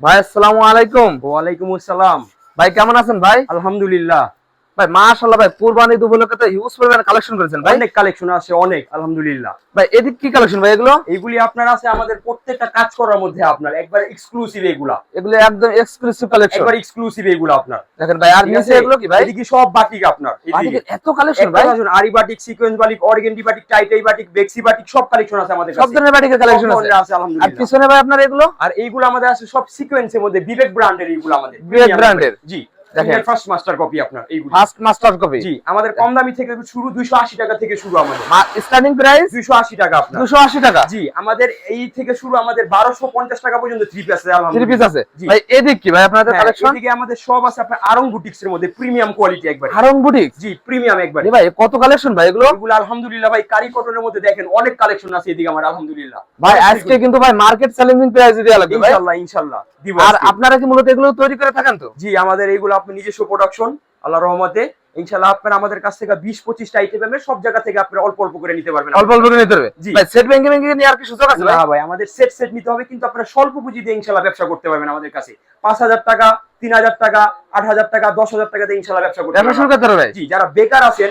ভাই আসসালামু আলাইকুম। ওয়ালাইকুম আসসালাম। ভাই কেমন আছেন ভাই? আলহামদুলিল্লাহ। ভাই মাশাআল্লাহ ভাই কুরবানি ঈদ উপলক্ষে তো হিউজ পরিমাণে কালেকশন করেছেন ভাই। অনেক কালেকশন আছে অনেক আলহামদুলিল্লাহ। ভাই এদিক কি কালেকশন ভাই এগুলো? এইগুলি আপনার আছে আমাদের প্রত্যেকটা কাজ করার মধ্যে আপনার একবার এক্সক্লুসিভ এগুলা। এগুলো একদম এক্সক্লুসিভ কালেকশন একবার এক্সক্লুসিভ এগুলা আপনার। দেখেন ভাই আর নিচে? এগুলো কি ভাই? এদিকে সব বাটিক আপনার। এত কালেকশন ভাই? আসুন, আরি batik sequence batik organdy batik টাইটাই batik বেক্সি বাটিক সব কালেকশন আছে আমাদের সব ধরনের বাটিকের কালেকশন আছে। আছে আর পিছনে ভাই আপনার এগুলো? আর এইগুলো আমাদের আছে সব সিকোয়েন্সের মধ্যে বিবেক ব্র্যান্ডের এইগুলো আমাদের। বিবেক brand-এর? জি। দেখেন। দেখেন ফার্স্ট মাস্টার কপি আপনার এইগুলো ফার্স্ট মাস্টার কপি জি আমাদের কম দামি থেকে শুরু 280 টাকা থেকে শুরু আমাদের। স্টার্টিং প্রাইস 280 টাকা আপনার। 280 টাকা? জি আমাদের এই থেকে শুরু আমাদের 1250 টাকা পর্যন্ত থ্রি পিস আছে থ্রি পিস আছে? ভাই এদিক কি? ভাই আপনাদের হ্যাঁ, কালেকশন এদিকে আমাদের সব আছে আপনার আরং বুটিক্স এর মধ্যে প্রিমিয়াম কোয়ালিটি একবার। হারং বুটিক জি প্রিমিয়াম একবার। ভাই কত কালেকশন ভাই এগুলো? এগুলো আলহামদুলিল্লাহ ভাই কারি কটনের মধ্যে দেখেন অনেক কালেকশন আছে এদিকে আমার আলহামদুলিল্লাহ। ভাই আজকে কিন্তু ভাই মার্কেট চ্যালেঞ্জিং প্রাইস দেওয়া লাগবে ইনশাআল্লাহ ইনশাআল্লাহ দিব আর আপনারা কি মূলত এগুলো তৈরি করে থাকেন তো? জি আমাদের এইগুলো আপনি নিজস্ব প্রোডাকশন আল্লাহ রহমতে ইনশাআল্লাহ আপনারা আমাদের কাছ থেকে 20 25টা আইটেম সব জায়গা থেকে আপনারা অল্প অল্প করে নিতে পারবেন। অল্প অল্প করে নিতে। ভাই সেট ব্যাংকে ব্যাংকে নিয়ে আর কি সুযোগ আছে না ভাই আমাদের সেট সেট নিতে হবে কিন্তু আপনারা স্বল্প পুঁজি দিয়ে ইনশাআল্লাহ ব্যবসা করতে পারবেন আমাদের কাছে। পাঁচ হাজার টাকা তিন হাজার টাকা আট হাজার টাকা দশ হাজার টাকা দিয়ে ইনশাআল্লাহ ব্যবসা করতে ব্যবসা পারবেন। করতে ভাই? জি যারা বেকার আছেন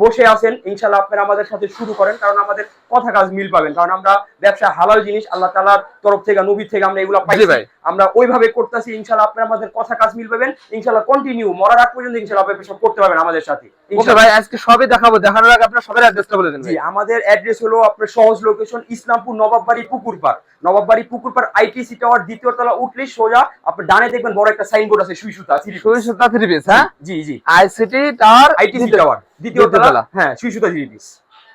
বসে আছেন ইনশাআল্লাহ আপনারা আমাদের সাথে শুরু করেন কারণ আমাদের কথা কাজ মিল পাবেন কারণ আমরা ব্যবসা হালাল জিনিস আল্লাহ তাআলার তরফ থেকে নবী থেকে আমরা এগুলো পাইছি। ভাই। আমরা ওইভাবে করতেছি ইনশাআল্লাহ আপনারা আমাদের কথা কাজ মিল পাবেন ইনশাআল্লাহ কন্টিনিউ মরার আগ পর্যন্ত ইনশাআল্লাহ আপনি সব করতে পারবেন আমাদের সাথে। ওকে ভাই আজকে দেখাবো। দেখানোর আগে আপনার সবার অ্যাড্রেসটা বলে দিন জি আমাদের অ্যাড্রেস হলো আপনার সহজ location Islampur Nawabbari Pukurpar Nawabbari Pukurpar ITC tower দ্বিতীয় তলা উঠলে সোজা। আপনি ডানে দেখবেন বড় একটা সাইনবোর্ড আছে Sui Suta three piece. Suisuta three piece হ্যাঁ? জি জি। আইসিটি টাওয়ার আইটিসি টাওয়ার দ্বিতীয় তলা। হ্যাঁ সুই সুতা থ্রি পিস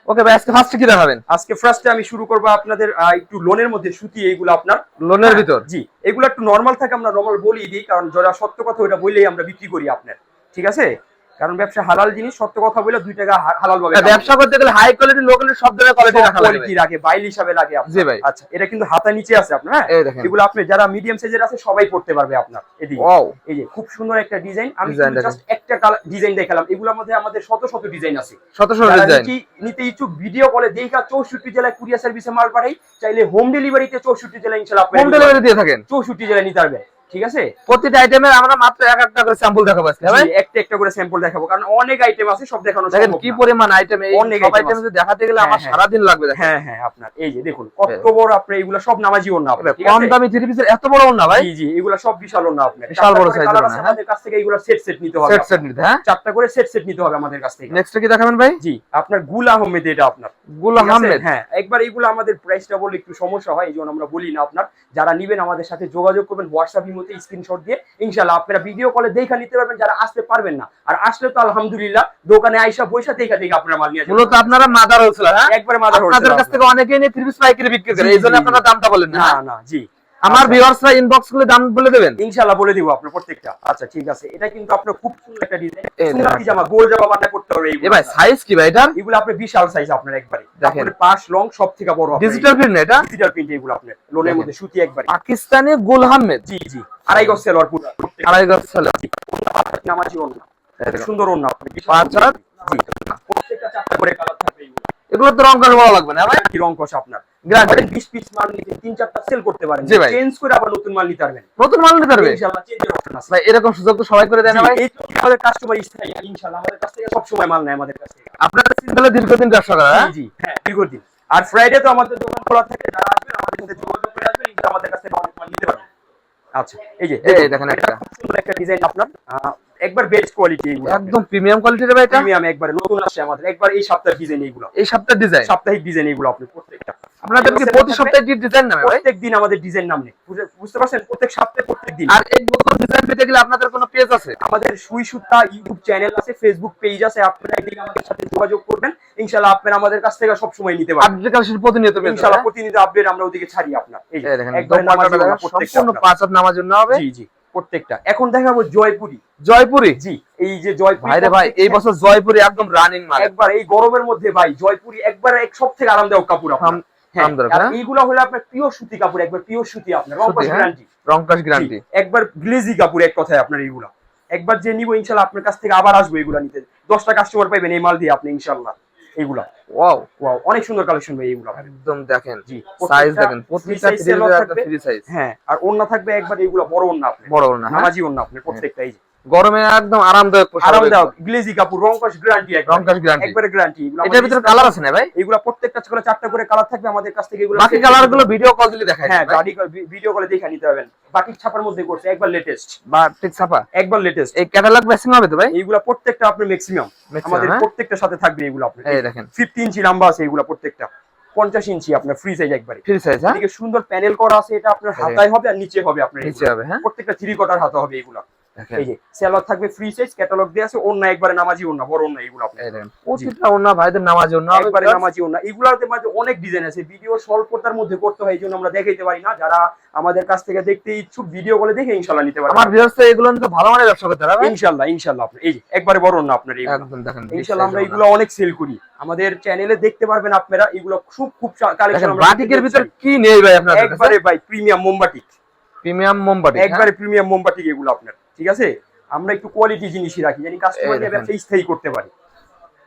ওকে ভাই আজকে ফার্স্টে কি দেখাবেন? আজকে ফার্স্টে আমি শুরু করব আপনাদের একটু লোনের মধ্যে সুতি এইগুলো আপনার। লোনের হ্যাঁ, ভিতর? জি এগুলো একটু নর্মাল থাকে আমরা নর্মাল বলি দিই কারণ যারা সত্য কথা ওটা বললেই আমরা বিক্রি করি আপনার। ঠিক আছে? কারণ ব্যবসা হালাল জিনিস সত্য কথা বলে দুই টাকা হালাল ভাবে হ্যাঁ, ব্যবসা করতে গেলে হাই কোয়ালিটি লো কোয়ালিটি সব ধরনের কোয়ালিটি রাখা লাগবে। কোয়ালিটি রাখে বাইল হিসাবে লাগে। জি ভাই। আচ্ছা এটা কিন্তু হাতা নিচে আছে আপনার হ্যাঁ? এগুলো আপনি যারা মিডিয়াম সাইজের আছে সবাই পড়তে পারবে আপনার এদিকে। ওয়াও এই যে খুব সুন্দর একটা ডিজাইন আমি জাস্ট একটা কালার ডিজাইন দেখালাম। এগুলোর মধ্যে আমাদের শত শত ডিজাইন আছে। শত শত ডিজাইন নিতে- নিতে ইচ্ছুক ভিডিও কলে দেখা চৌষট্টি জেলায় কুরিয়ার সার্ভিসে মাল পাঠাই চাইলে হোম ডেলিভারিতে চৌষট্টি জেলায় ইনশাল্লাহ আপনি হোম ডেলিভারি দিয়ে থাকেন। চৌষট্টি জেলায় নিতে পারবেন। ঠিক আছে? প্রতিটা আইটেমের আমরা মাত্র এক একটা করে স্যাম্পল দেখাবো আজকে জি, একটা একটা করে স্যাম্পল দেখাবো কারণ অনেক আইটেম আছে সব দেখানো কি পরিমাণ আইটেম এই অনেক আইটেম। দেখাতে গেলে আমার হ্যাঁ, হ্যাঁ। সারা দিন লাগবে হ্যাঁ হ্যাঁ আপনার এই যে দেখুন কত হ্যাঁ। বড় আপনি এগুলো সব নামাজি ওর না আপনার, কম দামি থ্রি পিসের এত বড় না ভাই? জি জি এগুলো সব বিশাল ওর না আপনার। বিশাল বড় ওড়না, আছে, হ্যাঁ। আমাদের কাছ থেকে এগুলো সেট সেট নিতে হবে সেট সেট নিতে হ্যাঁ? চারটা করে সেট সেট নিতে হবে আমাদের কাছ থেকে। নেক্সট কি দেখাবেন ভাই? জি আপনার গুল আহমেদ এটা আপনার। গুল আহমেদ হ্যাঁ একবার এইগুলো আমাদের প্রাইসটা বললে একটু সমস্যা হয় এই জন্য আমরা বলি না আপনার। যারা নিবেন আমাদের সাথে যোগাযোগ করবেন হোয়াটসঅ্যাপ ইমোতে স্ক্রিনশট দিয়ে ইনশাল্লাহ আপনারা ভিডিও কলে দেখা নিতে পারবেন যারা আসতে পারবেন না। আর আসলে তো আলহামদুলিল্লাহ দোকানে আইসা বৈশা দেখা দেখে আপনারা মাল নিয়ে। মূলত আপনারা মাদার হোলসেলার হ্যাঁ? একবারে মাদার আপনাদের কাছ থেকে অনেকেই নিয়ে থ্রি পিস পাইকারি বিক্রি করে এই জন্য আপনারা দামটা বলেন না না হ্যাঁ? না জি। আমার। ভিউয়ার্সরা ইনবক্সগুলো দাম বলে দেবেন? ইনশাল্লাহ বলে দিব আপনার প্রত্যেকটা। আচ্ছা ঠিক আছে। এটা কিন্তু আপনার খুব সুন্দর একটা ডিজাইন এই সুন্দর জামা গোল জামা বানা করতে হবে এ এইগুলো ভাই সাইজ কি ভাই এটার? এগুলো আপনার বিশাল সাইজ আপনার একবারে। দেখেন। তারপরে পাশ লং সব থেকে বড় ডিজিটাল প্রিন্ট না এটা? ডিজিটাল প্রিন্ট এগুলো আপনার লোনের মধ্যে সুতি একবারে। পাকিস্তানি গুল আহমেদ জি জি। আড়াই গজ সেলোয়ার পুরো। আড়াই গজ ছেলে নামাজি ওন্না এই। সুন্দর ওন্না আপনার পাঁচ প্রত্যেকটা চারটা করে কালার থাকবে এগুলো। এগুলো তো রং বড় লাগবে না ভাই। কি রং কষ আপনার? গ্রান্টেড 20 পিস মাল নিতে তিন চারটা সেল করতে পারেন। জি ভাই। চেঞ্জ করে আবার নতুন মাল নিতে পারবেন। নতুন মাল নিতে পারবে? ইনশাআল্লাহ চেঞ্জের অপশন আছে। ভাই এরকম সুযোগ তো সবাই করে দেয় না ভাই। এই আমাদের কাস্টমার স্থায়ী ইনশাআল্লাহ আমাদের কাছ থেকে সব সময় মাল নেয় আমাদের কাছ থেকে। আপনারা দীর্ঘদিন ব্যবসা হ্যাঁ? জি হ্যাঁ দীর্ঘদিন। আর ফ্রাইডে তো আমাদের দোকান খোলা থাকে যারা আসবেন আমাদের সাথে যোগাযোগ করে আসবেন আমাদের কাছ থেকে অনেক মাল নিতে পারবেন। আচ্ছা। এই যে এই দেখেন একটা। সুন্দর একটা ডিজাইন আপনার। একবার বেস্ট কোয়ালিটি এইগুলো একদম প্রিমিয়াম কোয়ালিটির ভাই এটা? প্রিমিয়াম একবার নতুন আসছে আমাদের। একবার এই সপ্তাহের ডিজাইন এইগুলো। এই সপ্তাহের ডিজাইন সাপ্তাহিক ডিজাইন এইগুলো আপনি প্রত্যেকটা। আপনাদের কি প্রতি সপ্তাহে ডিজাইন নামে ভাই? প্রত্যেক দিন আমাদের ডিজাইন নাম বুঝতে পারছেন? প্রত্যেক সপ্তাহে প্রত্যেক দিন। আর এই নতুন ডিজাইন পেতে গেলে আপনাদের কোনো পেজ আছে? আমাদের সুই সুতা ইউটিউব চ্যানেল আছে ফেসবুক পেজ আছে। আপনারা একদিন আমাদের সাথে যোগাযোগ করবেন। ইনশাআল্লাহ আপনারা আমাদের কাছ থেকে সব সময় নিতে পারবেন। আপডেট কালেকশন প্রতিনিয়ত পেয়ে ইনশাআল্লাহ প্রতিনিয়ত আপডেট আমরা ওদিকে ছাড়ি আপনার। এই দেখেন নামাজি ওড়না সম্পূর্ণ পাঁচ হাত নামার জন্য হবে। জি জি। প্রত্যেকটা। এখন দেখাবো জয়পুরি। জয়পুরি? জি এই যে জয়পুরি ভাই রে ভাই এই বছর জয়পুরি একদম রানিং মাল। একবার এই গরমের মধ্যে ভাই জয়পুরি একবার এক সব থেকে আরামদায়ক কাপড় আপনার। আরাম- আরামদায়ক, আর? এইগুলো হলো আপনার পিওর সুতি কাপড় একবার পিওর সুতি আপনার রংপাশ? গ্যারান্টি রংকাশ গ্যারান্টি একবার গ্লেজি কাপড় এক কথায় আপনার এইগুলা। একবার যে নিবো ইনশাল্লাহ আপনার কাছ থেকে আবার আসব এগুলা নিতে। দশটা কাস্টমার পাইবেন এই মাল দিয়ে আপনি ইনশাল্লাহ। এইগুলা। ওয়াও ওয়াও অনেক সুন্দর কালেকশন ভাই এইগুলা। একদম দেখেন জি সাইজ দেখেন প্রত্যেকটা। ফ্রি সাইজ হ্যাঁ আর ওন্না থাকবে একবার এইগুলা বড় ওন্না আপনি বড় ওন্না না হ্যাঁ? নামাজি ওন্না আপনি প্রত্যেকটা এই গরমে একদম আরামদায়ক পোশাক আরামদায়ক গ্লেজি কাপড় রংকশ গ্যারান্টি রংকাশ গ্যারান্টি একবারে গ্যারান্টি এটার ভিতরে কালার আছে না ভাই? এগুলা প্রত্যেকটা করে চারটা করে কালার থাকবে আমাদের কাছ থেকে এগুলো বাকি কালারগুলো ভিডিও কল দিলে দেখায় হ্যাঁ গাড়ি ভিডিও করে দেখে নিতে পারবেন বাকি ছাপার মধ্যে করছে একবার লেটেস্ট বা ঠিক ছাপা। একবার লেটেস্ট এই ক্যাটালগ ম্যাচিং হবে তো ভাই? এইগুলা প্রত্যেকটা আপনার ম্যাক্সিমাম আমাদের হ্যাঁ? প্রত্যেকটার সাথে থাকবে এগুলো আপনার। এই দেখেন। 50 ইঞ্চি লম্বা আছে এগুলা প্রত্যেকটা। 50 ইঞ্চি আপনার ফ্রি সাইজ একবারে। ফ্রি সাইজ হ্যাঁ? সুন্দর প্যানেল করা আছে এটা আপনার হাতায় হবে আর নিচে হবে আপনার নিচে হবে হ্যাঁ? প্রত্যেকটা থ্রি কোয়ার্টার হাতা হবে এগুলা। এই যে সেলর থাকবে ফ্রি সাইজ ক্যাটালগ দিয়ে আছে অন্য একবারে নামাজি অন্য বড় অন্য এগুলো আপনার। প্রতিটা ওনা ভাইদের নামাজ জন্য একবারে নামাজি অন্য এগুলাতে মাঝে অনেক ডিজাইন আছে। ভিডিও স্বল্পতার মধ্যে করতে হয় এই আমরা দেখাইতে পারি না। যারা আমাদের কাছ থেকে দেখতে ইচ্ছুক ভিডিও বলে দেখে ইনশাল্লাহ নিতে পারবেন আমার ভিউয়ার্স এগুলো নিতে ভালো ব্যবসা করতে এই যে একবারে বড় অন্য আপনার এইগুলো একদম দেখেন ইনশাল্লাহ আমরা এগুলো অনেক সেল করি। আমাদের চ্যানেলে দেখতে পারবেন আপনারা এগুলো খুব খুব কালেকশন আমরা বাটিকের ভিতর কি নেই ভাই আপনাদের একবারে ভাই প্রিমিয়াম মোমবাতি। প্রিমিয়াম মোমবাতি হ্যাঁ? একবারে প্রিমিয়াম মোমবাতি এগুলো আপনার। ঠিক আছে? আমরা একটু কোয়ালিটি জিনিসই রাখি জানি কাস্টমার এই দেখেন। ব্যবসা স্থায়ী করতে পারি।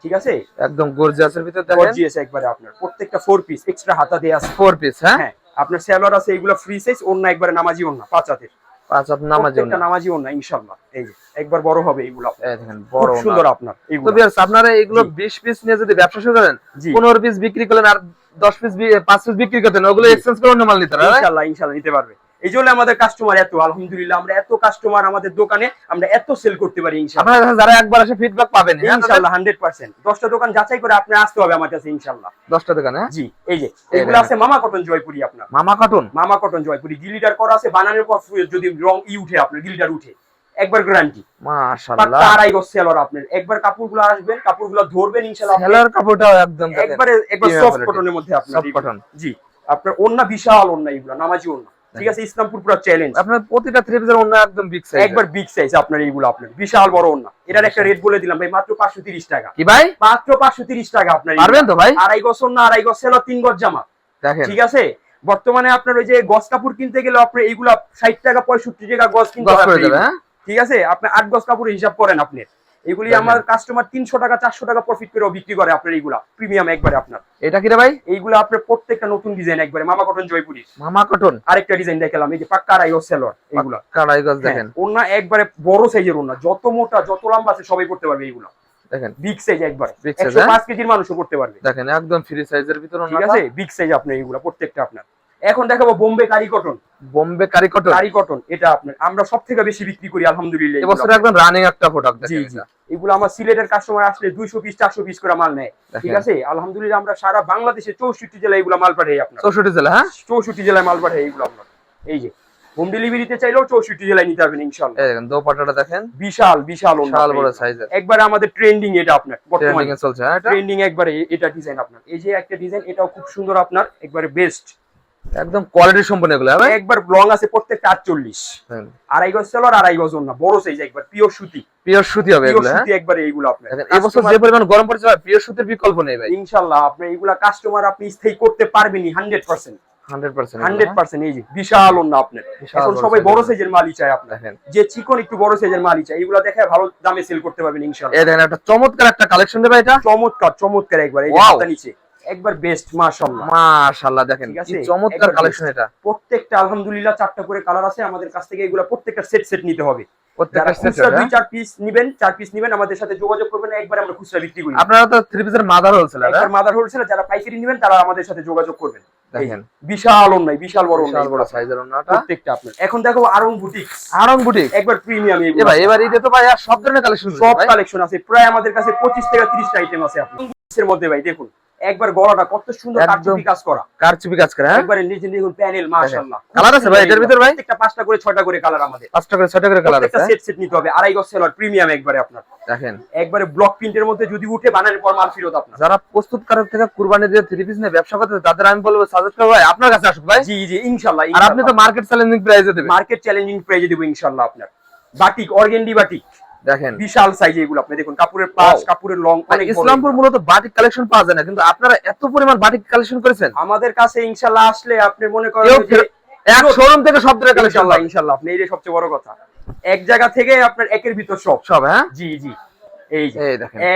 ঠিক আছে? একদম গর্জিয়াসের ভিতর দেখেন। গর্জিয়াস একবারে আপনার। প্রত্যেকটা ফোর পিস এক্সট্রা হাতা দেয়া আছে। ফোর পিস হ্যাঁ? হ্যাঁ আপনার সেলর আছে এগুলো ফ্রি সাইজ অন্য একবারে নামাজি অন্য পাঁচ হাতের। পাঁচ হাত নামাজ প্রত্যেকটা নামাজি অন্য ইনশাআল্লাহ। এই যে একবার বড় হবে এগুলো। এই দেখেন বড় সুন্দর। আপনার তো এগুলো। ভিউয়ার্স আপনারা এগুলো জি। 20 পিস নিয়ে যদি ব্যবসা শুরু করেন জি। 15 পিস বিক্রি করেন আর 10 পিস 5 পিস বিক্রি করতেন ওগুলো। এক্সচেঞ্জ করে অন্য মাল নিতে পারবেন ইনশাআল্লাহ ইনশাআল্লাহ নিতে পারবে। এই জন্য আমাদের কাস্টমার এত আলহামদুলিল্লাহ আমরা এত কাস্টমার আমাদের দোকানে আমরা এত সেল করতে পারি ইনশাআল্লাহ। যারা একবার এসে ফিডব্যাক পাবেন ইনশাআল্লাহ হান্ড্রেড পার্সেন্ট দশটা দোকান যাচাই করে আপনি আসতে হবে আমার কাছে ইনশাআল্লাহ। 10টা দোকানে হ্যাঁ? জি এই যে এগুলো আছে মামা কটন জয়পুরি আপনার। মামা কটন মামা কটন জয়পুরি গিলিটার করা আছে বানানোর পর যদি রং ই উঠে আপনার গিলিটার উঠে। একবার গ্যারান্টি মাশাআল্লাহ। পাক্কা আড়াই গজ সেলর আপনার। একবার কাপড়গুলো আসবেন কাপড়গুলো ধরবেন ইনশাআল্লাহ। আপনি কাপড়টাও একদম একবারে একবার সফট কটনের মধ্যে আপনার সফট কটন জি আপনার ওন্না বিশাল ওন্না এগুলো নামাজি ওন্না ঠিক আছে ইসলামপুর পুরো চ্যালেঞ্জ আপনার প্রতিটা থ্রি পিসের অন্য একদম বিগ সাইজ একবার বিগ সাইজ আপনার এইগুলো আপনার বিশাল বড় ওন্না এটার একটা রেট বলে দিলাম ভাই মাত্র পাঁচশো তিরিশ টাকা। কি ভাই? মাত্র পাঁচশো তিরিশ টাকা আপনার। পারবেন তো ভাই? আড়াই গজ ওন্না আড়াই গজ সেলো তিন গজ জামা। দেখেন। ঠিক আছে? বর্তমানে আপনার ওই যে গজ কাপড় কিনতে গেলে আপনার এইগুলা ষাট টাকা পঁয়ষট্টি টাকা গজ কিনতে এইগুলো। হ্যাঁ? ঠিক আছে? আপনি আট গজ কাপড় হিসাব করেন আপনি। এগুলি আমার কাস্টমার তিনশো টাকা চারশো টাকা প্রফিট করে বিক্রি করে আপনার এইগুলা প্রিমিয়াম একবারে আপনার। এটা কি ভাই? এইগুলো আপনার প্রত্যেকটা নতুন ডিজাইন একবারে মামা কটন জয়পুরি মামা কটন আরেকটা ডিজাইন দেখালাম এই যে পাক্কা গজ সেলর এইগুলা। কালাই গজ দেখেন। হ্যাঁ, ওন্না একবারে বড় সাইজের ওন্না যত মোটা যত লম্বা আছে সবাই করতে পারবে এইগুলো। দেখেন। বিগ সাইজ একবার। Big size, একশো হ্যাঁ? পাঁচ কেজির মানুষও করতে পারবে। দেখেন একদম ফ্রি সাইজের ভিতর ঠিক আছে? বিগ সাইজ আপনার এইগুলো প্রত্যেকটা আপনার। এখন দেখাবো বোম্বে কারি কটন। বোম্বে কারি কটন? কারি কটন এটা আপনার আমরা সব থেকে বেশি বিক্রি করি আলহামদুলিল্লাহ এগুলো। এবছর একদম রানিং একটা প্রোডাক্ট জি জি। এগুলো আমার সিলেটের কাস্টমার আসলে দুইশো পিস চারশো পিস করে মাল নেয়। ঠিক আছে? আলহামদুলিল্লাহ আমরা সারা বাংলাদেশে চৌষট্টি জেলায় এগুলো মাল পাঠাই আপনার। 64 জেলা হ্যাঁ? চৌষট্টি জেলায় মাল পাঠাই এইগুলো আপনার। এই যে হোম ডেলিভারিতে চাইলেও চৌষট্টি জেলায় নিতে পারবেন ইনশাল্লাহ দেখেন দোপাট্টাটা দেখেন। বিশাল বিশাল বিশাল বড়। সাইজের একবারে আমাদের ট্রেন্ডিং এটা আপনার বর্তমানে। চলছে হ্যাঁ ট্রেন্ডিং একবারে এটা ডিজাইন আপনার। এই যে একটা ডিজাইন এটাও খুব সুন্দর আপনার একবারে বেস্ট একদম কোয়ালিটি সম্পন্ন এগুলো হ্যাঁ একবার লং আছে প্রত্যেকটা আটচল্লিশ। আড়াই গজ সেলর আড়াই গজ ওন্না বড় সাইজ একবার পিওর সুতি। পিওর সুতি হবে এগুলো হ্যাঁ? সুতি একবারে এইগুলো আপনার। দেখেন এবছর যে পরিমাণ গরম পড়েছে ভাই পিওর সুতির বিকল্প নেই ভাই। ইনশাল্লাহ আপনি এইগুলা কাস্টমার আপনি স্থায়ী করতে পারবেনই হান্ড্রেড পার্সেন্ট 100% হান্ড্রেড পার্সেন্ট এই যে বিশাল অন্য আপনার। এখন সবাই বড় সাইজের মালই চায় আপনার। যে চিকন একটু বড় সাইজের মালই এগুলা দেখে ভালো দামে সেল করতে পারবেন ইনশাল্লাহ এই দেখেন একটা চমৎকার একটা কালেকশন দেবে এটা। চমৎকার চমৎকার একবার এই যে. নিচে। একবার বেস্ট মাশাআল্লাহ। মাশাআল্লাহ দেখেন কি চমৎকার কালেকশন এটা। প্রত্যেকটা আলহামদুলিল্লাহ চারটা করে কালার আছে। আমাদের কাছ থেকে এগুলা প্রত্যেকটা সেট সেট নিতে হবে। set দুই হ্যাঁ? চার পিস নিবেন চার পিস নিবেন আমাদের সাথে যোগাযোগ করবেন একবার আমরা খুচরা বিক্রি করি। আপনারা তো থ্রি পিসের মাদার একবার মাদার হোলসেল যারা পাইকারি নিবেন তারা আমাদের সাথে যোগাযোগ করবেন। দেখেন। বিশাল অন্যায় বিশাল বড় অন্যায়। বড় সাইজের প্রত্যেকটা আপনার। এখন দেখো আরং বুটিক আরং বুটিক একবার প্রিমিয়াম এ ভাই এবার ঈদে তো ভাই আর সব ধরনের কালেকশন সব কালেকশন আছে। প্রায় আমাদের কাছে পঁচিশ থেকে ত্রিশটা আইটেম আছে আপনার। এর মধ্যে ভাই? দেখুন একবার গলাটা কত সুন্দর কারচুপি কাজ করা। কার চুপি কাজ করে হ্যাঁ? একবারে নিচে দেখুন প্যানেল মাশাআল্লাহ। কালার আছে ভাই এটার ভিতর ভাই? প্রত্যেকটা পাঁচটা করে ছয়টা করে কালার আমাদের। পাঁচটা করে ছয়টা করে কালার আছে প্রত্যেকটা সেট সেট নিতে হবে। আড়াই গজ সেলর প্রিমিয়াম একবারে আপনার। দেখেন। একবারে ব্লক প্রিন্টের মধ্যে যদি উঠে বানানোর পর মাল ফেরত আপনার। যারা প্রস্তুত প্রস্তুতকারক থেকে কুরবানি দিয়ে থ্রি পিস নিয়ে ব্যবসা করতে তাদের আমি বলব সাজেস্ট করব ভাই আপনার কাছে আসুক ভাই। জি জি ইনশাআল্লাহ আর আপনি তো মার্কেট চ্যালেঞ্জিং প্রাইসে দেবেন। মার্কেট চ্যালেঞ্জিং প্রাইজে দেবো ইনশাআল্লাহ আপনার। Batik organdy batik. দেখেন। বিশাল সাইজ এগুলো আপনি দেখুন পাশ Wow. কাপড়ের লং ইসলামপুর মূলত বাটিক কালেকশন পাওয়া যায় না কিন্তু আপনারা এত পরিমাণ বাটিক কালেকশন করেছেন। আমাদের কাছে আসলে আপনি মনে করেন যে এক শোরুম থেকে সব ধরনের কালেকশন ইনশাল্লাহ আপনি এই সবচেয়ে বড় কথা। এক জায়গা থেকে আপনার একের ভিতর সব। সব হ্যাঁ? জি জি। এই যে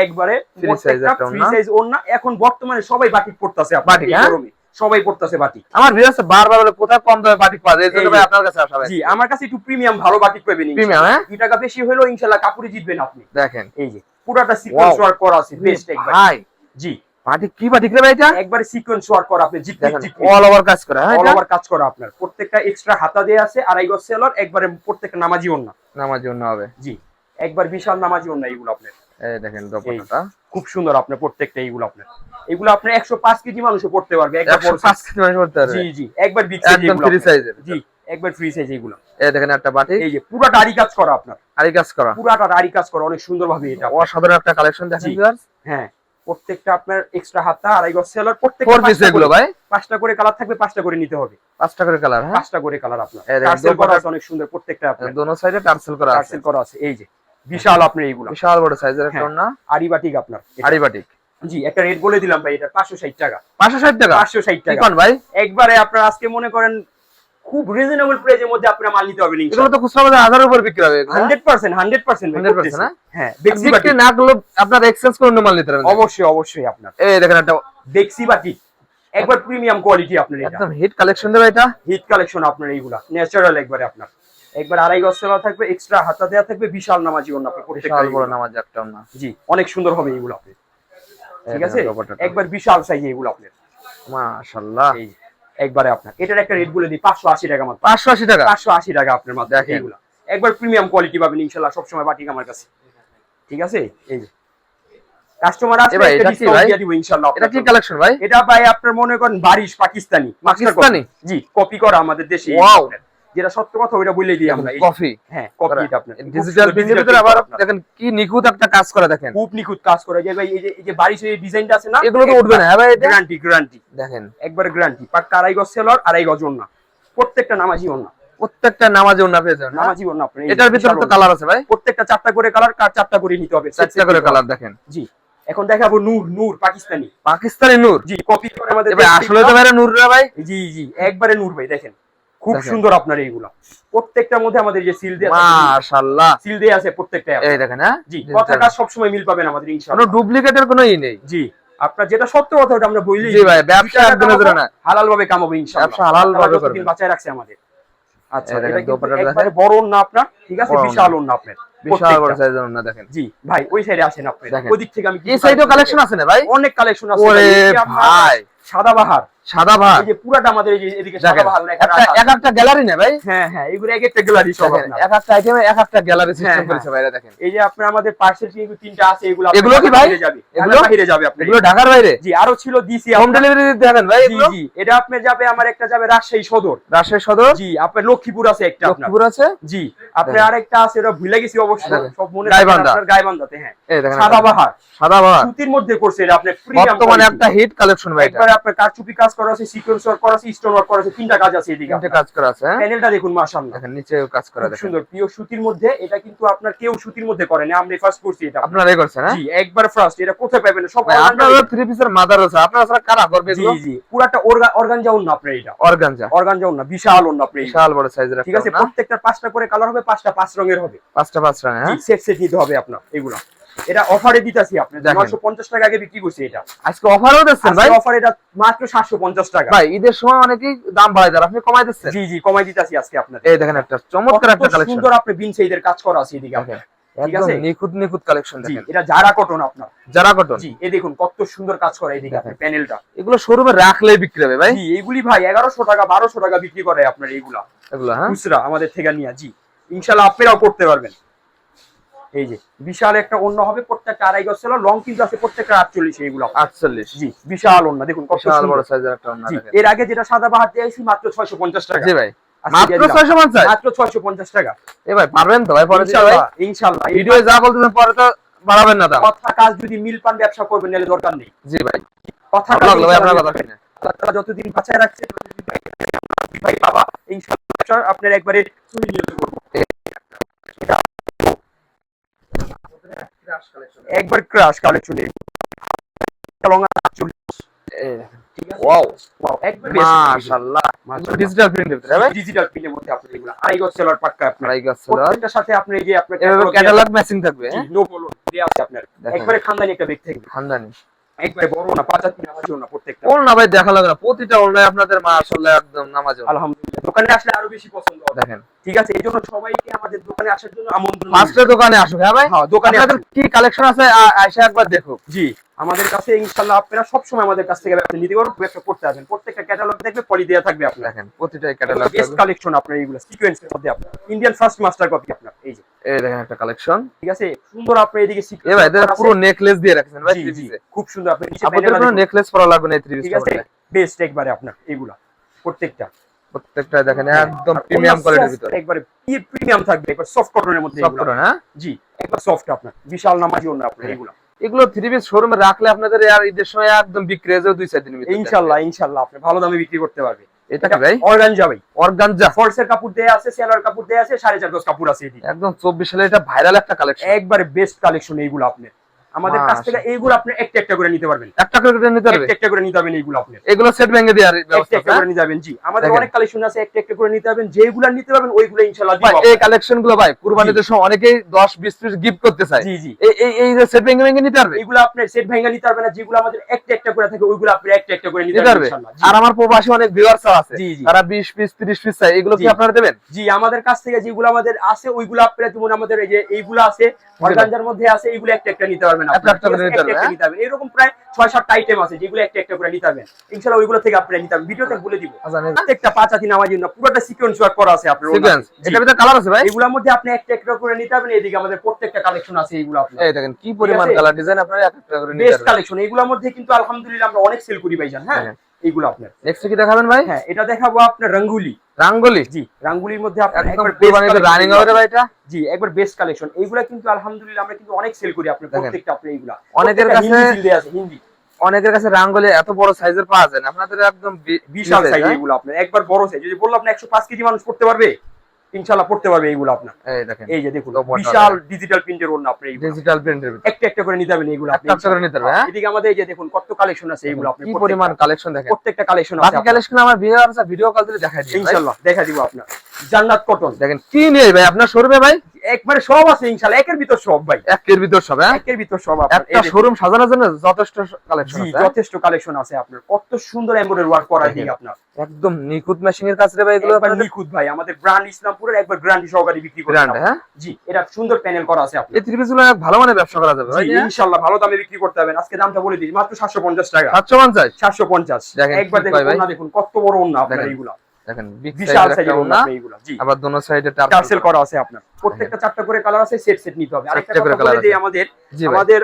একবারে Free size একটা ফ্রি সাইজ ওড়না। এখন বর্তমানে সবাই বাটিক পড়তেছে বাটিক, হ্যাঁ? সবাই পড়তেছে বাটিক আমার ভিউয়ার্স বারবার বলে কোথায় কম দামে বাটিক পাওয়া যায়? এই জন্য ভাই আপনার কাছে আসা ভাই। জি আমার কাছে একটু প্রিমিয়াম ভালো বাটিক পাবেন প্রিমিয়াম হ্যাঁ? দুই টাকা বেশি হলেও ইনশাল্লাহ কাপড়ে জিতবেন আপনি। দেখেন। এই যে পুরাটা সিকোয়েন্স ওয়ার্ক করা আছে বেস্ট একবার। ভাই। জি। বাটিক কি বাটিক রে ভাই এটা? একবারে সিকোয়েন্স ওয়ার্ক করা আপনি জিপ জিপ অল ওভার কাজ করে হ্যাঁ অল ওভার কাজ করা আপনার। প্রত্যেকটা এক্সট্রা হাতা দিয়ে আছে আড়াই গজ সেলর একবারে প্রত্যেকটা নামাজি ওন্না নামার জন্য হবে। জি একবার বিশাল নামাজি ওন্না এইগুলো আপনার। এই দেখেন দোপাট্টাটা। খুব সুন্দর আপনার প্রত্যেকটা এইগুলো আপনার। এগুলো একশো পাঁচ কেজি মানুষও পড়তে পারবে একবার 105 কেজি মানুষ size। পারবে। জি জি একবার সাইজ একদম ফ্রি সাইজের জি একবার ফ্রি সাইজ এগুলো। এই দেখেন একটা বাটিক এই যে পুরাটা আড়ি কাজ করা আপনার। আরি কাজ করা। পুরাটা আড়ি কাজ করা অনেক সুন্দর ভাবে এটা অসাধারণ একটা কালেকশন দেখেন ভিউয়ার্স হ্যাঁ প্রত্যেকটা আপনার এক্সট্রা হাতা আড়াই গজ সেলর পিস এগুলো ভাই। পাঁচটা করে কালার থাকবে পাঁচটা করে নিতে হবে। পাঁচটা করে কালার হ্যাঁ? পাঁচটা করে কালার আপনার। টার্সেল করা আছে অনেক সুন্দর প্রত্যেকটা আপনার। দোনো সাইডে টার্সেল করা আছে। টার্সেল করা আছে এই যে। বিশাল আপনার এইগুলো। বিশাল বড় সাইজের একটা হ্যাঁ। ওড়না। আড়ি বাটিক আপনার এটা। বাটিক জি একটা রেট বলে দিলাম ভাই এটা পাঁচশো ষাট টাকা। 560 টাকা? পাঁচশো ষাট টাকা। ভাই? একবারে আপনার আজকে মনে করেন খুব রিজনেবল প্রাইসের মধ্যে আপনারা মাল নিতে পারবেন এগুলো তো খুচরা বাজারে হাজারের উপর বিক্রি হবে এগুলো, হ্যাঁ? হান্ড্রেড পার্সেন্ট হান্ড্রেড পার্সেন্ট 100% না? হ্যাঁ বেক্সি বিক্রি না করলে আপনার এক্সচেঞ্জ করে অন্য মাল নিতে পারবেন? অবশ্যই অবশ্যই আপনার। এই দেখেন একটা বেক্সি বাটিক। একবার প্রিমিয়াম কোয়ালিটি আপনার এটা। একদম হিট কালেকশন দেবে এটা? হিট কালেকশন আপনার এইগুলা। ন্যাচারাল একবারে আপনার। একবার আড়াই গজ সেলা থাকবে এক্সট্রা হাতা দেওয়া থাকবে বিশাল নামাজি অন্য আপনার প্রত্যেকটা বড়। নামাজ একটা ওড়না জি অনেক সুন্দর হবে এইগুলো আপনি ঠিক আছে? একবার বিশাল সাইজ এইগুলো আপনার। মাশাআল্লাহ একবারে আপনার। এটার একটা রেট বলে দিই পাঁচশো আশি টাকা মাত্র। 580 টাকা? পাঁচশো আশি টাকা আপনার মাত্র। এইগুলা একবার প্রিমিয়াম কোয়ালিটি পাবেন ইনশাল্লাহ সবসময় বাটিক আমার কাছে। ঠিক আছে? এই যে। কাস্টমার আসবে এটা কি ভাই? দিব ইনশাল্লাহ এটা কি কালেকশন ভাই? এটা ভাই আপনার মনে করেন বারিশ পাকিস্তানি। পাকিস্তানি? জি কপি করা আমাদের দেশে. আপনার। যেটা সত্য কথা ওইটা বলে দিই আমরা। হ্যাঁ আপনার। ডিজিটাল প্রিন্টের ভিতরে আবার দেখেন কি নিখুঁত একটা কাজ করে দেখেন। খুব নিখুঁত কাজ করে। ভাই এই যে এই যে বারিশের এই ডিজাইনটা আছে না এগুলো তো উঠবে না। হ্যাঁ ভাই এটা গ্যারান্টি গ্যারান্টি। দেখেন। একবার গ্যারান্টি। পাক্কা আড়াই গজ সেলর আড়াই গজ ওন্না প্রত্যেকটা নামাজি ওন্না প্রত্যেকটা নামাজে ওড়না পেয়ে যাবেন? নামাজি ওন্না যে এটার ভিতরে তো কালার আছে ভাই। প্রত্যেকটা চারটা করে কালার কার চারটা করে নিতে হবে? চারটা করে কালার দেখেন। জি। এখন দেখাবো নূর নূর পাকিস্তানি। পাকিস্তানি নূর? জি কপি করে আমাদের আসলে তো ভাই ভাই। জি জি একবারে নূর ভাই দেখেন। খুব সুন্দর আপনার এইগুলা। প্রত্যেকটার মধ্যে আমাদের যে সিল দেয়া মাশাআল্লাহ। সিল দেয়া আছে প্রত্যেকটা এই দেখেন হ্যাঁ? জি কথা কাজ সবসময় মিল পাবেন আমাদের ইনশাআল্লাহ। কোনো ডুপ্লিকেটের কোনো ই নেই। জি আপনার যেটা সত্য কথা ওটা আমরা বলি জি ভাই, ব্যবসা জন্য না। হালাল ভাবে কামাবো ইনশাআল্লাহ। ব্যবসা হালাল ভাবে করবেন। বাঁচায় রাখছে আমাদের। আচ্ছা দেখেন, এটা একবারে দেখেন। বড় না আপনার ঠিক আছে? বিশাল ওন্না আপনার বিশাল বড়। সাইজের ওড়না দেখেন। জি ভাই ওই সাইডে আসেন আপনি। দেখেন। ওদিক থেকে আমি এই সাইডেও কালেকশন আছে না ভাই? অনেক কালেকশন আছে। ওরে ভাই। সাদাবাহার সাদা ভাত এই যে পুরাটা আমাদের এই যে এদিকে দেখেন সাদাবাহার লেখা এক একটা গ্যালারি না ভাই। হ্যাঁ হ্যাঁ এগুলো এক একটা গ্যালারি সব এক একটা আইটেমে এক একটা গ্যালারি হ্যাঁ, সিস্টেম। করেছে ভাইরা দেখেন। এই যে আপনার আমাদের পার্সেল কিন্তু তিনটা আছে এগুলো এগুলো কি ভাই? এগুলো? বাইরে যাবে আপনার। এগুলো ঢাকার বাইরে? জি আরও ছিল দিসি হোম ডেলিভারি দেবেন ভাই জি এটা আপনার যাবে আমার একটা যাবে রাজশাহী সদর। রাজশাহী সদর? জি আপনার লক্ষ্মীপুর আছে একটা আপনার। লক্ষ্মীপুর আছে? জি আপনার আরেকটা আছে এটা ভুলে গেছি অবশ্য। দেখেন। সব মনে। আপনার গাইবান্ধাতে হ্যাঁ। এই দেখেন সাদাবাহার সাদা ভাত সুতির মধ্যে করছে এটা আপনার প্রিমিয়াম বর্তমানে একটা হিট কালেকশন ভাই এটা। একবারে আপনার কারচুপি কাজ করা আছে সিকোয়েন্স ওয়ার্ক করা আছে স্টোন ওয়ার্ক করা আছে তিনটা কাজ আছে এদিকে তিনটে কাজ করা আছে প্যানেলটা দেখুন মাশাআল্লাহ। দেখেন কাজ করা দেখেন। সুন্দর পিওর সুতির মধ্যে এটা কিন্তু আপনার কেউ সুতির মধ্যে করে না আমরা ফার্স্ট করছি এটা। আপনারা এই করছেন হ্যাঁ? জি একবার ফার্স্ট এটা কোথায় পাবেন? সব আপনারা থ্রি পিসের মাদার আছে আপনারা ছাড়া কারা করবে জি জি পুরাটা অর্গান যাউন আপনার এটা। অর্গানজা অর্গান যাউন না বিশাল অন্য আপনার বিশাল বড় সাইজের ঠিক আছে প্রত্যেকটা পাঁচটা করে কালার হবে পাঁচটা পাঁচ রঙের হবে। পাঁচটা পাঁচ রঙে হ্যাঁ? সেট সেট নিতে হবে আপনার এগুলো। এটা অফারে দিতাছি আপনি দেখেন। নয়শো পঞ্চাশ টাকা আগে বিক্রি করছি এটা। আজকে অফারও দিচ্ছেন ভাই? অফার এটা মাত্র সাতশো পঞ্চাশ টাকা। ভাই ঈদের সময় অনেকেই দাম বাড়ায় দেয় আপনি কমাই দিচ্ছেন? জি জি কমাই দিতাছি আজকে আপনাদের। এই দেখেন একটা চমৎকার একটা কালেকশন সুন্দর আপনি বিন সেইদের কাজ করা আছে এদিকে আপনার। ঠিক আছে? নিখুঁত নিখুঁত কালেকশন দেখেন। এটা যারা কটন আপনার। যারা কটন জি এ দেখুন কত সুন্দর কাজ করে এদিকে। আপনার প্যানেলটা এগুলো শোরুমে রাখলেই বিক্রি হবে ভাই। জি এইগুলি ভাই এগারোশো টাকা বারোশো টাকা বিক্রি করে আপনার এইগুলা। এগুলো হ্যাঁ? খুচরা আমাদের থেকে নিয়ে জি। ইনশাল্লাহ আপনারাও করতে পারবেন। এই যে বিশাল একটা অন্য হবে প্রত্যেকটা আড়াই গজ ছিল লং কিন্তু আছে প্রত্যেকটা আটচল্লিশ এইগুলো আটচল্লিশ। জি বিশাল অন্য দেখুন বিশাল। বড় সাইজের একটা দেখেন এর আগে যেটা সাদা বাহার দিয়েছি মাত্র ছয়শো পঞ্চাশ টাকা। জি ভাই মাত্র দিয়ে। ছয়শো পঞ্চাশ। মাত্র ছয়শো পঞ্চাশ টাকা। এ ভাই পারবেন তো ভাই পরে ইনশাল্লাহ ইনশাল্লাহ। ভিডিও যা বলতেছেন পরে তো বাড়াবেন না দাম কথা কাজ যদি মিল পান ব্যবসা করবেন দরকার নেই। জি ভাই। কথা লাগল ভাই আপনার কথা যতদিন বাঁচায় রাখছে ভাই বাবা ইনশাআল্লাহ আপনার একবারে করব একবার ক্রাশ কালেকশন দেখেন। Wow. একবার মাশাআল্লাহ মাশাআল্লাহ। ডিজিটাল প্রিন্টের ভিতরে ভাই ডিজিটাল প্রিন্টের মধ্যে আপনি এগুলো আড়াই সেলার পাক্কা আপনার। আড়াই সেলার। প্রত্যেকটার সাথে আপনি যে আপনার ক্যাটালগ ম্যাচিং থাকবে নো বলুন দেয়া আছে আপনার। একবারে খানদানি একটা ব্যাগ থাকবে। খানদানি। একবারে বড় না পাঁচ হাত না প্রত্যেকটা। কোন না ভাই দেখা লাগে প্রতিটা অনলাইন আপনাদের মাশাআল্লাহ একদম নামাজ আলহামদুলিল্লাহ। দোকানে আসলে আরও বেশি পছন্দ হবে। দেখেন। ঠিক আছে এই জন্য সবাইকে আমাদের দোকানে আসার জন্য আমন্ত্রণ ফার্স্টে দোকানে আসুক হ্যাঁ ভাই? হ্যাঁ, দোকানে আপনাদের কি কালেকশন আছে? আইসা একবার দেখো জি আমাদের কাছে ইনশাল্লাহ আপনারা সবসময় আমাদের কাছ থেকে ব্যবসা নিতে পারবেন ব্যবসা করতে পারবেন প্রত্যেকটা ক্যাটালগ দেখবে পলি দেওয়া থাকবে আপনার। দেখেন প্রতিটাই ক্যাটালগ বেস্ট কালেকশন আপনার এইগুলো সিকোয়েন্সের মধ্যে আপনার। ইন্ডিয়ান ফার্স্ট মাস্টার কপি আপনার এই যে। এই দেখেন একটা কালেকশন ঠিক আছে সুন্দর আপনার এদিকে এ ভাই পুরো নেকলেস দিয়ে রাখছেন ভাই খুব সুন্দর আপনি আপনাদের কোনো নেকলেস পরা লাগবে না এই থ্রি ঠিক আছে বেস্ট একবারে আপনার এইগুলা প্রত্যেকটা। প্রত্যেকটা দেখেন একদম প্রিমিয়াম কোয়ালিটির ভিতরে। একবারে প্রিমিয়াম থাকবে একবার সফট কটনের মধ্যে সব এগুলা। করে না জি একবার সফট আপনার বিশাল নামাজি অন্য আপনার হ্যাঁ। এগুলা। এগুলো থ্রি পিস শোরুমে রাখলে আপনাদের আর ঈদের সময় একদম বিক্রি হয়ে যাবে দুই চার দিনের ভিতরে। ইনশাল্লাহ ইনশাল্লাহ আপনি ভালো দামে বিক্রি করতে পারবে এটা কি ভাই? অর্গানজা ভাই। অর্গানজা। ফলসের কাপড় দেয়া আছে সেলার কাপড় দেয়া আছে সাড়ে চার গজ কাপড় আছে এদিকে একদম চব্বিশ সালে এটা ভাইরাল একটা কালেকশন একবারে বেস্ট কালেকশন এইগুলো আপনি আমাদের কাছ থেকে এইগুলো আপনি একটা একটা করে নিতে পারবেন। একটা করে নিতে পারবে? একটা একটা করে নিতে পারবেন এইগুলো আপনি। এগুলো সেট ভেঙে দেওয়ার একটা ব্যবস্থা একটা করে নিতে পারবেন জি। আমাদের অনেক কালেকশন আছে একটা একটা করে নিতে পারবেন যেগুলো নিতে পারবেন ওইগুলো ইনশাআল্লাহ দিব এই কালেকশনগুলো ভাই কুরবানিদের সময় অনেকেই দশ বিশ পিস গিফট করতে চায়। জি জি। এই এই যে সেট ভেঙে ভেঙে নিতে পারবে? এইগুলো আপনি সেট ভাঙা নিতে পারবেন না যেগুলো আমাদের একটা একটা করে থাকে ওইগুলো আপনি একটা একটা করে নিতে পারবেন ইনশাআল্লাহ আর আমার প্রবাসী অনেক ভিউয়ার্স আছে। তারা বিশ পিস তিরিশ পিস চাই এগুলো কি আপনারা দেবেন? জি আমাদের কাছ থেকে যেগুলো আমাদের আছে ওইগুলো আপনারা যেমন আমাদের এই যে এইগুলো আছে অর্গানজার মধ্যে আছে এইগুলো একটা একটা নিতে পারবেন একটা আপনারা, একটা করে ঠিক আছে? নিতে একটা একটা পারবেন, এরকম প্রায় ছয় সাতটা আইটেম আছে যেগুলো একটা একটা করে নিতে পারবেন ইনশাআল্লাহ ওইগুলো থেকে আপনারা নিতে পারবেন ভিডিওতে বলে দিব। আচ্ছা, প্রত্যেকটা পাঁচ নামাজ জন্য পুরোটা সিকোয়েন্স ওয়ার্ক করা আছে আপনার এটা ভিতরে কালার আছে ভাই? এগুলোর মধ্যে আপনি একটা একটা করে নিতে পারবেন এদিকে আমাদের প্রত্যেকটা কালেকশন আছে এইগুলো আপনি এই দেখেন কি পরিমাণ কালার ডিজাইন আপনারা এক একটা করে নিতে বেস্ট কালেকশন এইগুলোর মধ্যে কিন্তু আলহামদুলিল্লাহ আমরা অনেক সেল করি ভাইজান হ্যাঁ। এইগুলো আপনার। নেক্সট কি দেখাবেন ভাই? হ্যাঁ এটা দেখাবো আপনার রঙ্গুলি। রাঙ্গুলি? জি রাঙ্গুলির মধ্যে আপনার একবার best রানিং হবে ভাই এটা জি একবার বেস্ট কালেকশন এইগুলা কিন্তু আলহামদুলিল্লাহ আমরা কিন্তু অনেক সেল করি আপনার প্রত্যেকটা আপনি এইগুলা। অনেকের কাছে- হিন্দি ফিল্ডে আছে হিন্দি। অনেকের কাছে রাঙ্গলি এত বড় সাইজের পাওয়া যায় না। আপনাদের একদম বিশাল সাইজ হ্যাঁ? এগুলো আপনার একবার বড় সাইজ যদি বললাম আপনি একশো পাঁচ কেজি মানুষ করতে পারবে? ইনশাল্লাহ পড়তে পারবে এইগুলো আপনার। এই দেখেন এই যে দেখুন বিশাল ডিজিটাল প্রিন্টের ওড়না আপনি ডিজিটাল প্রিন্টের একটা একটা করে নিতে হবে এইগুলো আপনি একটা করে নিতে হবে, হ্যাঁ? এদিকে আমাদের এই যে দেখুন কত কালেকশন আছে এইগুলো আপনি কি পরিমাণ কালেকশন দেখেন। প্রত্যেকটা কালেকশন আছে বাকি কালেকশন আমার ভিডিও আছে ভিডিও কল দিলে দেখাই দিই। ইনশাল্লাহ দেখা দিব আপনার। জান্নাত কটন দেখেন কি নিয়ে ভাই? আপনার শোরুমে ভাই? একবারে সব আছে ইনশাল্লাহ একের ভিতর সব ভাই। একের ভিতর সব হ্যাঁ? একের ভিতর সব আপনার। একটা শোরুম সাজানোর জন্য যথেষ্ট কালেকশন আছে হ্যাঁ? যথেষ্ট কালেকশন আছে আপনার। কত সুন্দর এমব্রয়ডারি ওয়ার্ক করা। দিকে আপনার। একদম নিখুঁত মেশিং এর কাছে ভাই এগুলো একবার আপনাদের। ভাই। আমাদের ব্র্যান্ড ইসলামপুরের একবার গ্যারান্টি সহকারে বিক্রি করে হ্যাঁ? জি এটা সুন্দর প্যানেল করা আছে আপনার। এই থ্রি পিস ভালো মানে ব্যবসা করা যাবে ভাই জি, ইনশাল্লাহ ভালো দামে বিক্রি করতে হবে। আজকে দামটা বলে দিই মাত্র সাতশো পঞ্চাশ টাকা। সাতশো পঞ্চাশ? সাতশো পঞ্চাশ। দেখেন, একবার দেখুন দেখুন কত বড় ওড়না আপনার এইগুলা। দেখেন বিশাল একটা সাইজের এইগুলা জি। আবার দোনো সাইডে টার্সেল করা আছে আপনার। প্রত্যেকটা চারটা করে কালার আছে সেট সেট নিতে হবে। আরেকটা করে কথা বলে দিই আমাদের আমাদের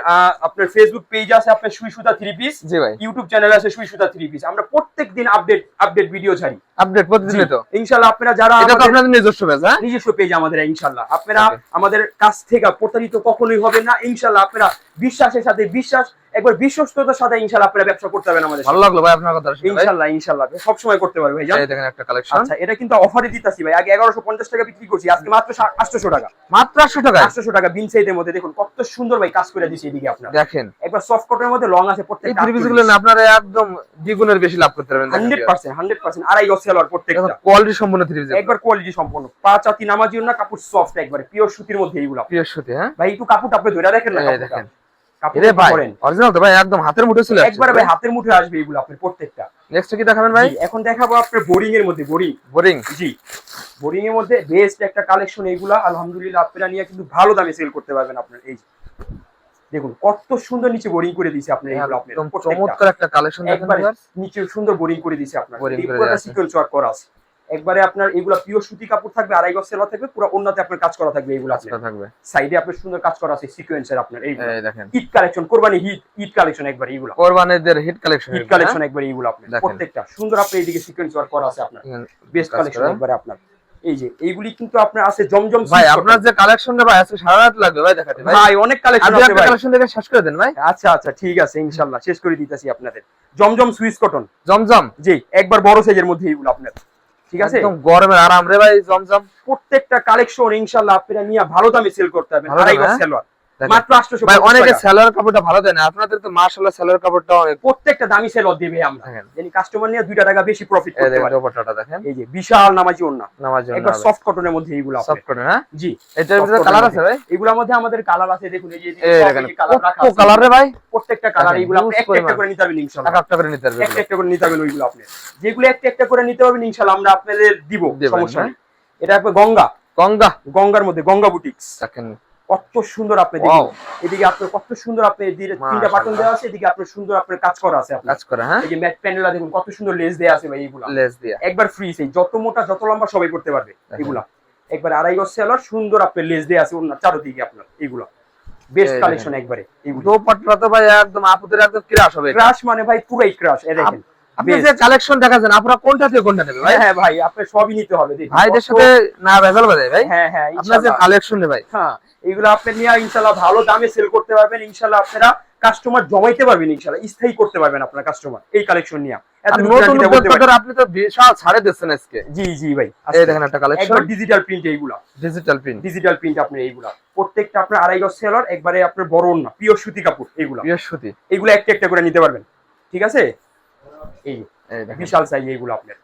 আপনার ফেসবুক পেজ আছে আপনার সুই Suta three piece YouTube channel আছে সুই সুতা থ্রি পিস আমরা প্রত্যেক দিন আপডেট আপডেট ভিডিও ছাড়ি। আপডেট প্রতিদিনই তো? ইনশাল্লাহ আপনারা যারা এটা তো আপনাদের নিজস্ব পেজ হ্যাঁ? নিজস্ব পেজ আমাদের ইনশাল্লাহ। আপনারা আমাদের কাছ থেকে প্রতারিত কখনোই হবে না। ইনশাল্লাহ আপনারা বিশ্বাসের সাথে বিশ্বাস একবার বিশ্বস্ততার সাথে ইনশাল্লাহ আপনারা ব্যবসা করতে পারবেন আমাদের ভালো লাগল ভাই আপনার কথা ইনশাল্লাহ ইনশাল্লাহ। সব সময় করতে পারবে ভাই দেখেন একটা কালেকশন আচ্ছা এটা কিন্তু অফারে দিতাছি ভাই। আগে এগারোশো পঞ্চাশ টাকা বিক্রি করছি। আজকে মাত্র আটশোশো টাকা। মাত্র আটশো টাকা আটশোশো টাকা বিন সাইডের মধ্যে দেখুন কত সুন্দর ভাই কাজ করে দিছি এদিকে আপনার। দেখেন। একবার সফট কটনের মধ্যে লং আছে প্রত্যেকগুলো আপনারা একদম দ্বিগুণের বেশি লাভ করতে পারবেন হান্ড্রেড পার্সেন্ট হান্ড্রেড পার্সেন্ট আড়াই গজ সেলার প্রত্যেকটা। কোয়ালিটি সম্পূর্ণ থ্রি একবার কোয়ালিটি সম্পূর্ণ পাঁচ কাপড় সফট একবার পিওর সুতির মধ্যে এইগুলো। পিওর সুতি হ্যাঁ? ভাই একটু কাপড় আপনি ধরে দেখেন না দেখেন। এরে ভাই অরিজিনাল তো ভাই একদম হাতের মুঠে চলে একবারে ভাই হাতের মুঠে আসবে এগুলো আপনার প্রত্যেকটা। নেক্সট কি দেখাবেন ভাই? এখন দেখাবো আপনার বোরিং এর মধ্যে বোরিং বোরিং জি বোরিং এর মধ্যে বেস্ট একটা কালেকশন এইগুলা আলহামদুলিল্লাহ আপনারা নিয়ে কিন্তু ভালো দামে সেল করতে পারবেন আপনার। এই দেখুন কত সুন্দর নিচে বোরিং করে দিয়েছে আপনার এইগুলো আপনার একদম চমৎকার একটা কালেকশন দেখেন নিচে সুন্দর বোরিং করে দিয়েছে আপনার। সিকোয়েন্স ওয়ার্ক করা আছে। একবারে আপনার এগুলা পিওর সুতি কাপড় থাকবে আড়াই গজ সেলা থাকবে পুরো অন্যতে আপনার কাজ করা থাকবে আচ্ছা থাকবে। সাইডে আপনার সুন্দর কাজ করা আছে সিকোয়েন্সের আপনার এই দেখেন। Eid collection Qurbani hit Eid collection একবার এইগুলো। কোরবানিদের হিট কালেকশন হিট কালেকশন একবার এইগুলো আপনার প্রত্যেকটা। সুন্দর আপনি এইদিকে সিকোয়েন্স ওয়ার্ক করা আছে আপনার। Best collection. একবারে আপনার। এই যে এইগুলি কিন্তু আপনার আছে জমজম ভাই আপনার যে কালেকশনটা ভাই আজকে সারা রাত লাগবে ভাই দেখাতে ভাই। ভাই অনেক কালেকশন আছে ভাই। কালেকশন দেখে শেষ করে দেন ভাই। আচ্ছা আচ্ছা ঠিক আছে ইনশাআল্লাহ শেষ করে দিতেছি আপনাদের। জমজম সুইস কটন জমজম। জি একবার বড় সাইজের মধ্যে এইগুলো আপনার। ঠিক আছে? একদম গরমের আরাম রে ভাই জমজম। প্রত্যেকটা কালেকশন ইনশাআল্লাহ আপনারা নিয়ে ভালো দামে সেল করতে হবে আড়াই গজ হ্যাঁ? সেলর। মাত্র ভাই অনেকে সেলোয়ার কাপড়টা ভালো দেয় না। আপনাদের তো মাশাআল্লাহ কাপড়টা অনেক প্রত্যেকটা দামি সেল দেবে আমরা। জানি কাস্টমার নিয়ে দুইটা টাকা বেশি প্রফিট করতে পারে। দোপাট্টাটা দেখেন। এই যে বিশাল নামাজি ওন্না নামার জন্য একবার সফট কটনের মধ্যে এইগুলো আপনার। সফট করে হ্যাঁ? জি এটার ভিতরে কালার আছে ভাই? এগুলোর মধ্যে আমাদের কালার আছে দেখুন এই যে এই কালার রাখা আছে। কালার রে ভাই? প্রত্যেকটা কালার আপনি একটা একটা করে নিতে পারবেন ইনশাআল্লাহ এক একটা করে নিতে একটা একটা করে নিতে পারবেন ওইগুলো আপনি যেগুলো একটা একটা করে নিতে পারবেন ইনশাআল্লাহ আমরা আপনাদের দিব সমস্যা হ্যাঁ। নেই। এটা গঙ্গা। গঙ্গা? গঙ্গার মধ্যে গঙ্গা বুটিক্স দেখেন কত সুন্দর আপনি দেখুন। এদিকে আপনার কত সুন্দর আপনি তিনটা বাটন দেওয়া আছে এদিকে আপনার সুন্দর আপনার কাজ করা আছে কাজ করে হ্যাঁ? এই যে ম্যাট প্যানেলটা দেখুন কত সুন্দর লেস দেয়া আছে ভাই এইগুলা লেস দিয়া। একবার ফ্রি সেই যত মোটা যত লম্বা সবাই করতে পারবে। এগুলা। একবার আড়াই গজ সেলার সুন্দর আপনার লেস দেয়া আছে অন্য চারোদিকে আপনার এগুলা। বেস্ট কালেকশন একবারে এগুলো। দোপাট্টা তো ভাই একদম আপুদের একদম ক্রাশ হবে ক্রাশ মানে ভাই পুরাই ক্রাশ এ দেখেন। আপনি। যে কালেকশন দেখাচ্ছেন আপনারা কোনটা থেকে কোনটা নেবে ভাই? হ্যাঁ ভাই আপনার সবই নিতে হবে। ভাইদের সাথে না ভেজাল ভাই? হ্যাঁ হ্যাঁ আপনার যে কালেকশন ভাই। হ্যাঁ এগুলো আপনি নিয়ে ইনশাল্লাহ ভালো দামে সেল করতে পারবেন ইনশাল্লাহ আপনারা কাস্টমার জমাইতে পারবেন ইনশাল্লাহ। স্থায়ী করতে পারবেন আপনার কাস্টমার এই কালেকশন নিয়ে। আপনি তো বিশাল ছাড়ে দিচ্ছেন আজকে। জি জি ভাই এই দেখেন একটা কালেকশন একবার ডিজিটাল প্রিন্ট এইগুলা। ডিজিটাল প্রিন্ট ডিজিটাল প্রিন্ট আপনার এইগুলা। প্রত্যেকটা আপনার আড়াই গজ সেলার একবারে আপনার বড় না পিওর সুতি কাপড় এইগুলা। বৃহস্পতি এইগুলো একটা একটা করে নিতে পারবেন। ঠিক আছে? এই বিশাল সাইজ এইগুলো আপনার।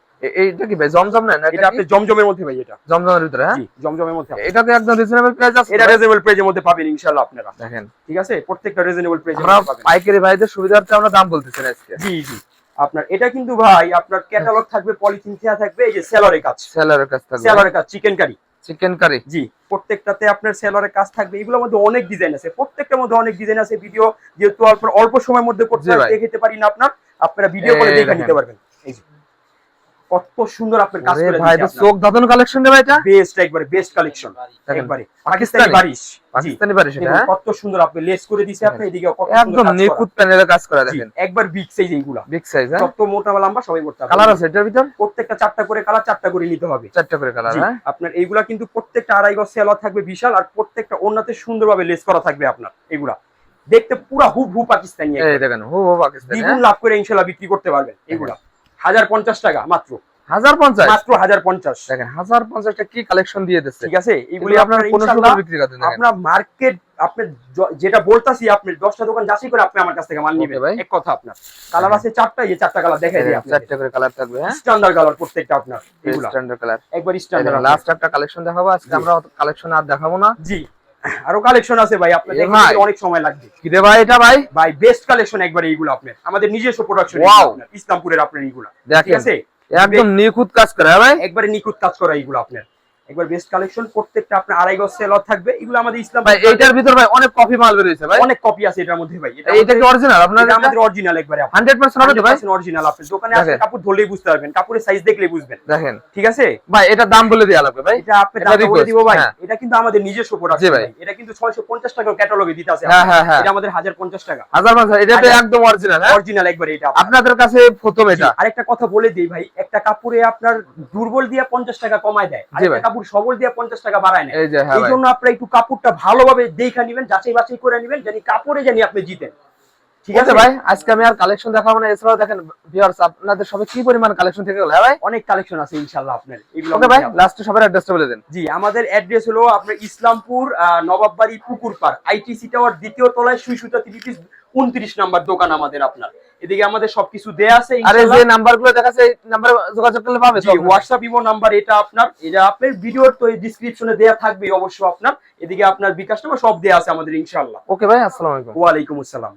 এইটা কি ভাই জমজম না? এটা আপনার জমজমের মধ্যে ভাই এটা। জমজমের ভিতরে হ্যাঁ? জমজমের মধ্যে একদম রিজনেবল প্রাইস আছে এটা রিজনেবল প্রাইজের মধ্যে পাবেন ইনশাআল্লাহ আপনারা। দেখেন। ঠিক আছে? প্রত্যেকটা রিজনেবল আমরা পাইকারি ভাইদের সুবিধার্থে আমরা দাম বলতেছি আজকে। জি জি। আপনার এটা কিন্তু ভাই আপনার ক্যাটালগ থাকবে পলিথিন থাকবে এই যে সেলরের কাজ। সেলারের কাছ থেকে সেলরের কাজ চিকেন কারি চিকেন কারি জি প্রত্যেকটাতে আপনার সেলরের কাজ থাকবে। এগুলোর মধ্যে অনেক ডিজাইন আছে। প্রত্যেকটার মধ্যে অনেক ডিজাইন আছে। ভিডিও যেহেতু অল্প সময়ের মধ্যে করতে। দেখাতে পারি না আপনার। আপনারা ভিডিও করে দেখে নিতে পারবেন। এই যে কত সুন্দর আপনার কাজ করে ভাই তো চোখ ধাঁধানো কালেকশন রে ভাই এটা? বেস্ট একবারে বেস্ট কালেকশন একবারে। পাকিস্তানি। বারিশ পাকিস্তানি সেটা দেখুন হ্যাঁ? কত সুন্দর আপনি লেস করে দিছে আপনি এদিকে কত সুন্দর একদম। নিখুঁত প্যানেলের কাজ করা দেখেন। একবার বিগ সাইজ এইগুলা। বিগ সাইজ হ্যাঁ? যত মোটা বা লম্বা সবাই করতে হবে। কালার আছে এটার ভিতর? প্রত্যেকটা চারটা করে কালার চারটা করে নিতে হবে। চারটা করে কালার হ্যাঁ? আপনার এইগুলা কিন্তু প্রত্যেকটা আড়াই গজ সেলার থাকবে বিশাল আর প্রত্যেকটা অন্যতে সুন্দরভাবে লেস করা থাকবে আপনার এগুলা দেখতে পুরা হুব হু পাকিস্তানি এই দেখেন হো হো পাকিস্তানি দ্বিগুণ হ্যাঁ? লাভ করে ইনশাল্লাহ বিক্রি করতে পারবেন এগুলা হাজার পঞ্চাশ টাকা মাত্র। হাজার পঞ্চাশ মাত্র হাজার পঞ্চাশ দেখেন হাজার পঞ্চাশটা কি কালেকশন দিয়ে দিচ্ছে? ঠিক আছে? আপনার পনেরোশো বিক্রি করতেন দেখেন। আপনার মার্কেট আপনি যেটা বলতাছি আপনি দশটা দোকান যাচাই করে আপনি আমার কাছ থেকে মাল নিবেন। এক কথা আপনার। কালার আছে চারটা এই চারটা কালার দেখাই দিই আপনার চারটা করে কালার থাকবে হ্যাঁ? স্ট্যান্ডার্ড কালার প্রত্যেকটা আপনার এগুলা। স্ট্যান্ডার্ড কালার একবার স্ট্যান্ডার্ড লাস্ট একটা কালেকশন দেখাবো আজকে আমরা কালেকশন আর দেখাবো না। জি। আরও কালেকশন আছে ভাই ভাই। অনেক সময় লাগবে। কি রে ভাই এটা ভাই? ভাই বেস্ট কালেকশন একবার এইগুলো আপনার। আমাদের নিজস্ব প্রোডাকশন ওয়াও ইসলামপুরের আপনার এইগুলো। ঠিক দেখেন আছে? একদম নিখুঁত কাজ করে হ্যাঁ ভাই? একবারে নিখুঁত কাজ করা এইগুলো আপনার। একবার বেস্ট কালেকশন প্রত্যেকটা আপনার আড়াই গজ সেলর থাকবে। এগুলো আমাদের ইসলাম ভাই এইটার ভিতর ভাই অনেক কপি মাল ভাই। অনেক কপি আছে এটার মধ্যে ভাই। এটা কি অরিজিনাল আপনার আমাদের অরিজিনাল একবারে হান্ড্রেড পার্সেন্ট হবে তো ভাই? অরিজিনাল আপনি দোকানে আসলে কাপড় ধরলেই বুঝতে পারবেন। কাপড়ের সাইজ দেখলেই বুঝবেন। দেখেন। ঠিক আছে? ভাই এটার দাম বলে দেওয়া লাগবে ভাই। এটা আপনি দাম বলে দিব ভাই। হ্যাঁ। এটা কিন্তু আমাদের নিজস্ব জি প্রোডাকশন ভাই। এটা কিন্তু 650 টাকা ক্যাটালগে দিতে আছে হ্যাঁ হ্যাঁ এটা আমাদের 1050 টাকা। হাজার পাঁচশো এটা তো একদম অরিজিনাল হ্যাঁ? অরিজিনাল একবারে এটা আপনাদের কাছে প্রথম এটা। আরেকটা কথা বলে দিই ভাই। একটা কাপড়ে আপনার দুর্বল দিয়ে পঞ্চাশ টাকা কমায় দেয়। আর জি একটা ভাই। কাপড় সবল দিয়ে পঞ্চাশ টাকা বাড়ায় নেয় এই হ্যাঁ জন্য আপনারা একটু কাপড়টা ভালোভাবে দেখা নিবেন যাচাই বাছাই করে নিবেন জানি কাপড়ে জানি আপনি জিতেন। ঠিক ঠিক আছে? আছে ভাই আজকে আমি আর কালেকশন দেখাবো না এছাড়াও দেখেন ভিউয়ার্স আপনাদের সবে কি পরিমাণ কালেকশন থেকে গেল হ্যাঁ ভাই? অনেক কালেকশন আছে ইনশাল্লাহ আপনার ওকে ভাই মধ্যে আপনার- লাস্টে সবার অ্যাড্রেসটা বলে দেন। জি আমাদের অ্যাড্রেস হলো আপনার ইসলামপুর আহ, নবাববাড়ি পুকুর পাড় আইটিসি টাওয়ার দ্বিতীয় তলায় সুই সুতা থ্রি পিস উনত্রিশ নাম্বার দোকান আমাদের আপনার। এদিকে আমাদের সবকিছু দেয়া আছে আরে যে নাম্বারগুলো দেখাচ্ছে এই নাম্বার যোগাযোগ করলে পাবে জি হোয়াটসঅ্যাপ ইমো নাম্বার এটা আপনার। এটা আপনার ভিডিওর তো ডিসক্রিপশনে দেয়া থাকবে অবশ্যই আপনার। এদিকে আপনার বিকাশ নাম্বার সব দেয়া আছে আমাদের ইনশাআল্লাহ। ওকে ভাই আসসালামু আলাইকুম। ওয়ালাইকুম আসসালাম।